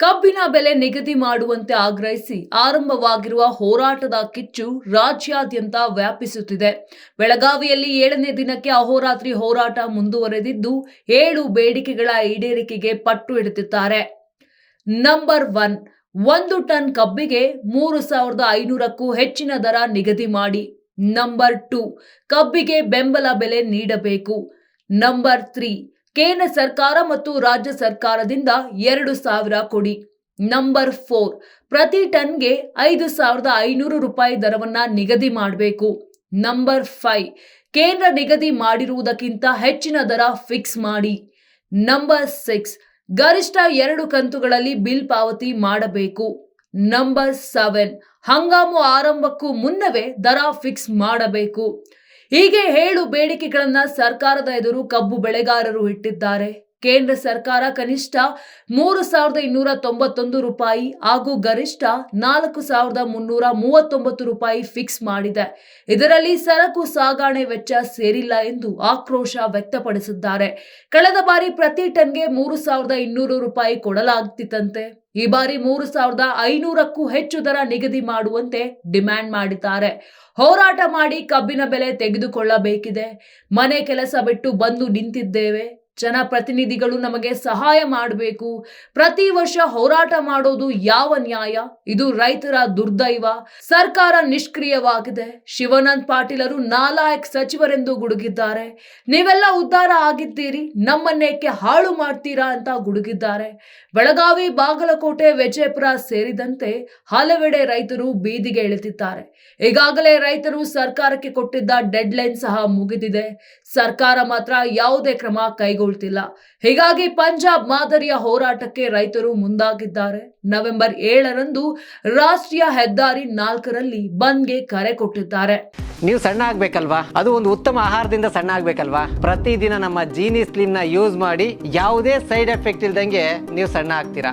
ಕಬ್ಬಿನ ಬೆಲೆ ನಿಗದಿ ಮಾಡುವಂತೆ ಆಗ್ರಹಿಸಿ ಆರಂಭವಾಗಿರುವ ಹೋರಾಟದ ಕಿಚ್ಚು ರಾಜ್ಯಾದ್ಯಂತ ವ್ಯಾಪಿಸುತ್ತಿದೆ. ಬೆಳಗಾವಿಯಲ್ಲಿ ಏಳನೇ ದಿನಕ್ಕೆ ಅಹೋರಾತ್ರಿ ಹೋರಾಟ ಮುಂದುವರೆದಿದ್ದು, ಏಳು ಬೇಡಿಕೆಗಳ ಈಡೇರಿಕೆಗೆ ಪಟ್ಟು ಹಿಡಿದಿದ್ದಾರೆ. ನಂಬರ್ ಒನ್, ಒಂದು ಟನ್ ಕಬ್ಬಿಗೆ ಮೂರು ಸಾವಿರದ ಐನೂರಕ್ಕೂ ಹೆಚ್ಚಿನ ದರ ನಿಗದಿ ಮಾಡಿ. ನಂಬರ್ ಟು, ಕಬ್ಬಿಗೆ ಬೆಂಬಲ ಬೆಲೆ ನೀಡಬೇಕು. ನಂಬರ್ ತ್ರೀ ಕೇಂದ್ರ ಸರ್ಕಾರ ಮತ್ತು ರಾಜ್ಯ ಸರ್ಕಾರದಿಂದ ಎರಡು ಸಾವಿರ ಕೊಡಿ. ನಂಬರ್ ಫೋರ್, ಪ್ರತಿ ಟನ್ಗೆ ಐದು ಸಾವಿರದ ಐನೂರು ರೂಪಾಯಿ ದರವನ್ನ ನಿಗದಿ ಮಾಡಬೇಕು. ನಂಬರ್ ಫೈವ್, ಕೇಂದ್ರ ನಿಗದಿ ಮಾಡಿರುವುದಕ್ಕಿಂತ ಹೆಚ್ಚಿನ ದರ ಫಿಕ್ಸ್ ಮಾಡಿ. ನಂಬರ್ ಸಿಕ್ಸ್, ಗರಿಷ್ಠ ಎರಡು ಕಂತುಗಳಲ್ಲಿ ಬಿಲ್ ಪಾವತಿ ಮಾಡಬೇಕು. ನಂಬರ್ ಸೆವೆನ್, ಹಂಗಾಮು ಆರಂಭಕ್ಕೂ ಮುನ್ನವೇ ದರ ಫಿಕ್ಸ್ ಮಾಡಬೇಕು. ಹೀಗೆ ಹೇಳು ಬೇಡಿಕೆಗಳನ್ನ ಸರ್ಕಾರದ ಎದುರು ಕಬ್ಬು ಬೆಳೆಗಾರರು ಇಟ್ಟಿದ್ದಾರೆ. ಕೇಂದ್ರ ಸರ್ಕಾರ ಕನಿಷ್ಠ ಮೂರು ಸಾವಿರದ ಇನ್ನೂರ ತೊಂಬತ್ತೊಂದು ರೂಪಾಯಿ ಹಾಗೂ ಗರಿಷ್ಠ ನಾಲ್ಕು ಸಾವಿರದ ಮುನ್ನೂರ ಮೂವತ್ತೊಂಬತ್ತು ರೂಪಾಯಿ ಫಿಕ್ಸ್ ಮಾಡಿದೆ. ಇದರಲ್ಲಿ ಸರಕು ಸಾಗಣೆ ವೆಚ್ಚ ಸೇರಿಲ್ಲ ಎಂದು ಆಕ್ರೋಶ ವ್ಯಕ್ತಪಡಿಸಿದ್ದಾರೆ. ಕಳೆದ ಬಾರಿ ಪ್ರತಿ ಟನ್ಗೆ ಮೂರು ಸಾವಿರದ ಇನ್ನೂರು ರೂಪಾಯಿ ಕೊಡಲಾಗ್ತಿತ್ತಂತೆ. ಈ ಬಾರಿ ಮೂರು ಸಾವಿರದ ಐನೂರಕ್ಕೂ ಹೆಚ್ಚು ದರ ನಿಗದಿ ಮಾಡುವಂತೆ ಡಿಮ್ಯಾಂಡ್ ಮಾಡಿದ್ದಾರೆ. ಹೋರಾಟ ಮಾಡಿ ಕಬ್ಬಿನ ಬೆಲೆ ತೆಗೆದುಕೊಳ್ಳಬೇಕಿದೆ. ಮನೆ ಕೆಲಸ ಬಿಟ್ಟು ಬಂದು ನಿಂತಿದ್ದೇವೆ. ಜನಪ್ರತಿನಿಧಿಗಳು ನಮಗೆ ಸಹಾಯ ಮಾಡಬೇಕು. ಪ್ರತಿ ವರ್ಷ ಹೋರಾಟ ಮಾಡೋದು ಯಾವ ನ್ಯಾಯ? ಇದು ರೈತರ ದುರ್ದೈವ. ಸರ್ಕಾರ ನಿಷ್ಕ್ರಿಯವಾಗಿದೆ. ಶಿವಾನಂದ್ ಪಾಟೀಲರು ನಾಲಾಯಕ್ ಸಚಿವರೆಂದು ಗುಡುಗಿದ್ದಾರೆ. ನೀವೆಲ್ಲ ಉದ್ಧಾರ ಆಗಿದ್ದೀರಿ. ನಮ್ಮನ್ನೇಕೆ ಹಾಳು ಮಾಡ್ತೀರಾ ಅಂತ ಗುಡುಗಿದ್ದಾರೆ. ಬೆಳಗಾವಿ ಬಾಗಲಕೋಟೆ ವಿಜಯಪುರ ಸೇರಿದಂತೆ ಹಲವೆಡೆ ರೈತರು ಬೀದಿಗೆ ಇಳಿದಿದ್ದಾರೆ. ಈಗಾಗಲೇ ರೈತರು ಸರ್ಕಾರಕ್ಕೆ ಕೊಟ್ಟಿದ್ದ ಡೆಡ್ ಲೈನ್ ಸಹ ಮುಗಿದಿದೆ. ಸರ್ಕಾರ ಮಾತ್ರ ಯಾವುದೇ ಕ್ರಮ ಕೈಗೊಳ್ತಿಲ್ಲ ಹೀಗಾಗಿ ಪಂಜಾಬ್ ಮಾದರಿಯ ಹೋರಾಟಕ್ಕೆ ರೈತರು ಮುಂದಾಗಿದ್ದಾರೆ. ನವೆಂಬರ್ ಏಳರಂದು ರಾಷ್ಟ್ರೀಯ ಹೆದ್ದಾರಿ ನಾಲ್ಕರಲ್ಲಿ ಬಂದ್ಗೆ ಕರೆ ಕೊಟ್ಟಿದ್ದಾರೆ. ನೀವು ಸಣ್ಣ ಆಗ್ಬೇಕಲ್ವಾ? ಅದು ಒಂದು ಉತ್ತಮ ಆಹಾರದಿಂದ ಸಣ್ಣ ಆಗ್ಬೇಕಲ್ವಾ? ಪ್ರತಿದಿನ ನಮ್ಮ ಜೀನಿ ಸ್ಲಿಮ್ನ ಯೂಸ್ ಮಾಡಿ ಯಾವುದೇ ಸೈಡ್ ಎಫೆಕ್ಟ್ ಇಲ್ದಂಗೆ ನೀವು ಸಣ್ಣ ಆಗ್ತೀರಾ?